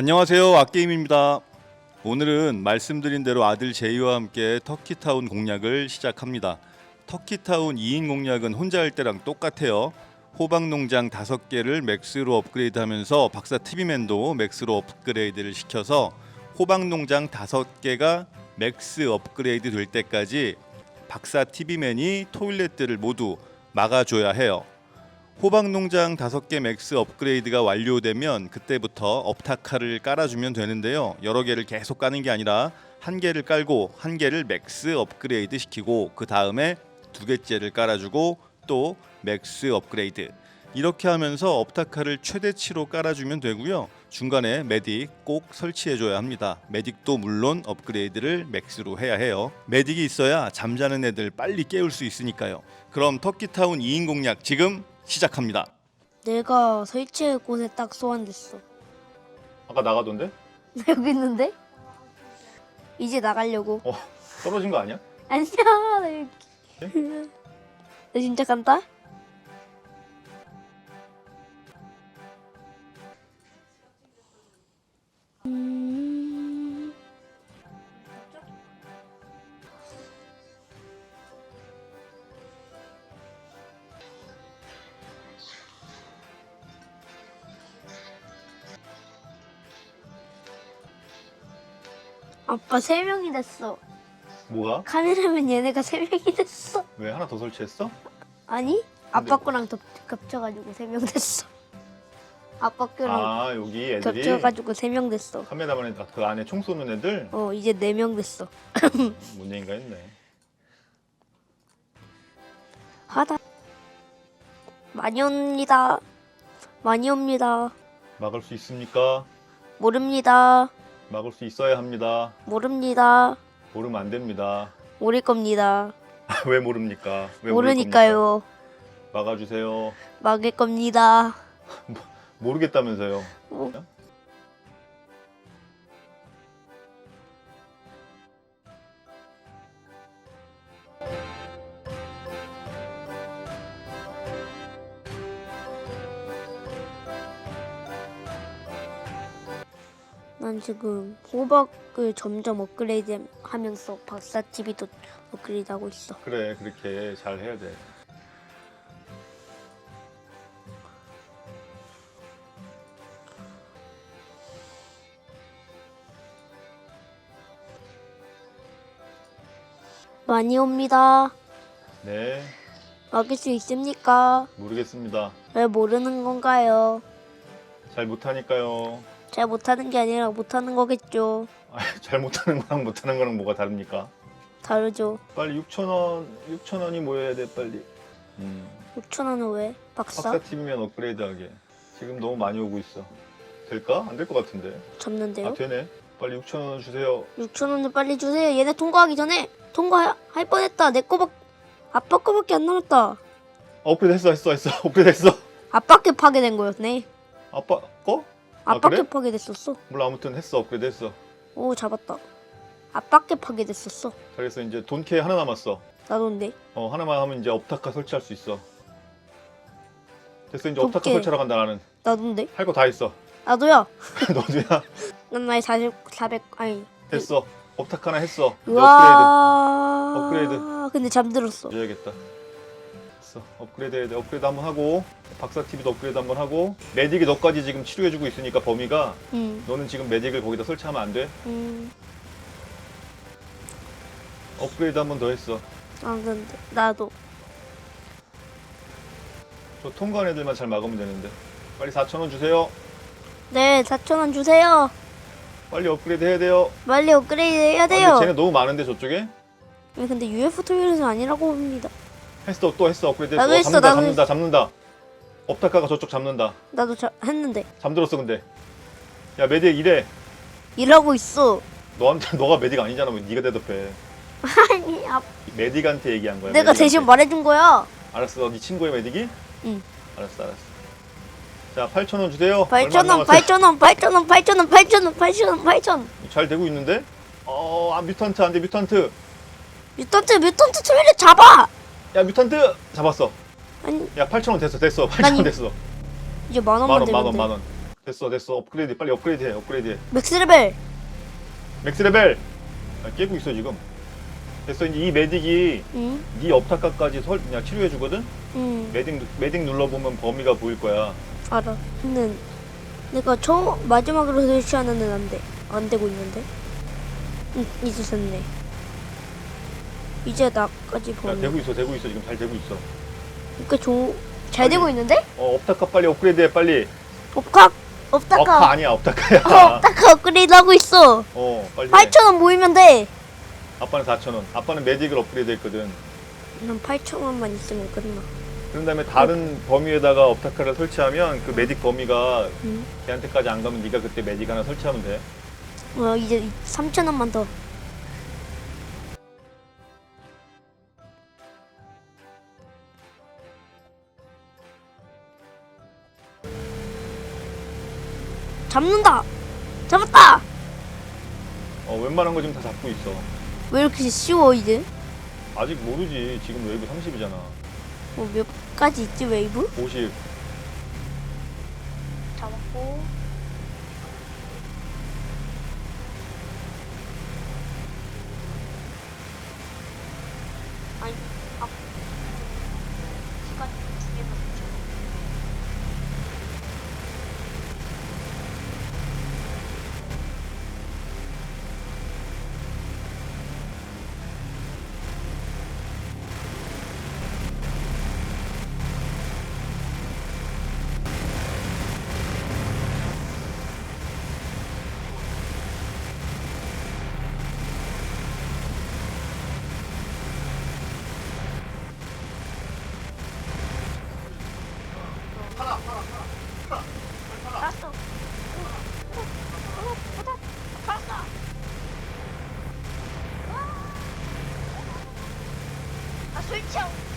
안녕하세요. 악게임입니다. 오늘은 말씀드린 대로 아들 제이와 함께 터키타운 공략을 시작합니다. 터키타운 2인 공략은 혼자 할 때랑 똑같아요. 호박농장 5개를 맥스로 업그레이드하면서 박사 TV맨도 맥스로 업그레이드를 시켜서 호박농장 5개가 맥스 업그레이드 될 때까지 박사 TV맨이 토일렛들을 모두 막아줘야 해요. 호박농장 5개 맥스 업그레이드가 완료되면 그때부터 업타카를 깔아주면 되는데요. 여러 개를 계속 까는 게 아니라 한 개를 깔고 한 개를 맥스 업그레이드 시키고 그 다음에 두 개째를 깔아주고 또 맥스 업그레이드 이렇게 하면서 업타카를 최대치로 깔아주면 되고요. 중간에 메딕 꼭 설치해줘야 합니다. 메딕도 물론 업그레이드를 맥스로 해야 해요. 메딕이 있어야 잠자는 애들 빨리 깨울 수 있으니까요. 그럼 터키타운 2인 공략 지금 시작합니다. 내가 설치할 곳에 딱 소환됐어. 아까 나가던데? 여기 있는데? 이제 나가려고. 어 떨어진 거 아니야? 안녕. 나 여기. 나 진짜 간다? 음... 아빠 세 명이 됐어. 뭐가? 카메라맨 얘네가 세 명이 됐어. 왜 하나 더 설치했어? 아니 아빠 근데- 거랑 겹, 겹쳐가지고 세 명 됐어. 아빠 거랑 아 여기 애들이 겹쳐가지고 세 명 됐어. 카메라만에 다 그 안에 총 쏘는 애들 어 이제 네 명 됐어. 문제인가 했네. 하다 많이 옵니다. 많이 옵니다. 막을 수 있습니까? 모릅니다. 막을 수 있어야 합니다. 모릅니다. 모르면 안 됩니다. 모를 겁니다. 왜 모릅니까? 왜 모를 모르니까요. 겁니까? 막아주세요. 막을 겁니다. 모르겠다면서요. 어. 난 지금 호박을 점점 업그레이드 하면서 박사 TV도 업그레이드 하고 있어. 그래 그렇게 잘 해야 돼. 많이 옵니다. 네 막을 수 있습니까? 모르겠습니다. 왜 모르는 건가요? 잘 못하니까요. 잘 못하는 게 아니라 못하는 거겠죠. 아, 잘 못하는 거랑 못하는 거랑 뭐가 다릅니까? 다르죠. 빨리 6천 원 6천 원이 모여야 돼 빨리. 음. 6천 원은 왜? 박사? 박사 TV면 업그레이드하게. 지금 너무 많이 오고 있어. 될까? 안 될 것 같은데. 접는데요? 아 되네. 빨리 6천 원 주세요. 6천 원을 빨리 주세요. 얘네 통과하기 전에 통과할 뻔했다. 내 거밖 아빠 거밖에 안 남았다. 아, 업그레이드 했어 했어 했어. 업그레이드 했어. 아빠 게 파괴된 거였네. 아빠 거? 아, 아빠 그래? 게 파괴됐었어. 몰라 아무튼 했어 업그레이드 했어. 오 잡았다. 아빠 게 파괴됐었어. 그래서 이제 돈캐 하나 남았어. 나도인데. 어 하나만 하면 이제 업타카 설치할 수 있어. 됐어 이제 업타카 돈캐. 설치하러 간다 나는. 나도인데. 할 거 다 했어. 나도야. 너도야. 난 나이 40, 400 아니. 됐어. 업타카 하나 했어. 이제 업그레이드. 업그레이드. 근데 잠들었어. 줘야겠다. 됐어. 업그레이드 해야 돼. 업그레이드 한번 하고 박사 TV도 업그레이드 한번 하고 메딕이 너까지 지금 치료해주고 있으니까 범위가 응. 너는 지금 메딕을 거기다 설치하면 안 돼. 음. 업그레이드 한번 더 했어. 아 근데 나도. 저 통과한 애들만 잘 막으면 되는데. 빨리 4천 원 주세요. 네 4천 원 주세요. 빨리 업그레이드 해야 돼요. 빨리 업그레이드 해야 아, 돼요. 쟤네 너무 많은데 저쪽에? 왜 근데 UF 토요일에서 아니라고 합니다. 했어 또 했어 업그레이드 했어. 나도 어, 했어, 잡는다 나도 잡는다 잡는다. 업타카가 저쪽 잡는다. 나도 자, 했는데 잠들었어 근데. 야 메딕 이래. 일하고 있어. 너한테 너가 메딕 아니잖아. 왜 네가 대답해. 아니 아, 메딕한테 얘기한 거야. 내가 메딕한테. 대신 말해준 거야. 알았어. 네 친구의 메딕이? 응. 알았어, 알았어. 자, 8천 원 주세요. 8천 얼마 원, 안 8천 원, 8천 원, 8천 원, 8천 원, 8천 원, 8천 원. 남았어. 잘 되고 있는데? 어, 아 뮤턴트 안 돼, 뮤턴트. 뮤턴트, 뮤턴트 토요일에 잡아. 야, 뮤턴트 잡았어. 아니 야, 8천 원 됐어, 됐어. 8천 난원 이- 됐어. 이제 만 원만 만 원, 되면 만 원, 돼. 만 원. 됐어 됐어 업그레이드 빨리 업그레이드 해 업그레이드 해 맥스 레벨. 맥스 레벨 아, 깨고 있어 지금 됐어 이제 이 메딕이 응? 네 업타카까지 설 그냥 치료해 주거든 응. 메딕 메딕 눌러 보면 범위가 보일 거야 알아. 근데 내가 저 마지막으로 설치하는 애는 안 돼. 안 되고 있는데. 응, 이제 됐네. 이제 나까지 야 보면. 되고 있어 되고 있어 지금 잘 되고 있어 그러니까 조... 잘 되고 있는데? 어 업타카 빨리 업그레이드 해 빨리 업각 업다카. 업카 아니야 업타카야 어, 업다카 업그레이드 하고 있어. 어 빨리 해 8,000원 모이면 돼. 아빠는 4,000원 아빠는 메딕을 업그레이드 했거든 난 8,000원만 있으면 끝나. 그런 다음에 다른 범위에다가 업타카를 설치하면 그 메딕 범위가 응. 걔한테까지 안 가면 네가 그때 메딕 하나 설치하면 돼 어, 이제 3,000원만 더. 잡는다. 잡았다. 어 웬만한 거 지금 다 잡고 있어 왜 이렇게 쉬워 이제? 아직 모르지 지금 웨이브 30이잖아 뭐 몇 가지 있지 웨이브? 50 잡았고. 아니, 아. 시간 두 개만 줘. 알았어. 어, 어, 어, 보다 알았어. 아, 설치하고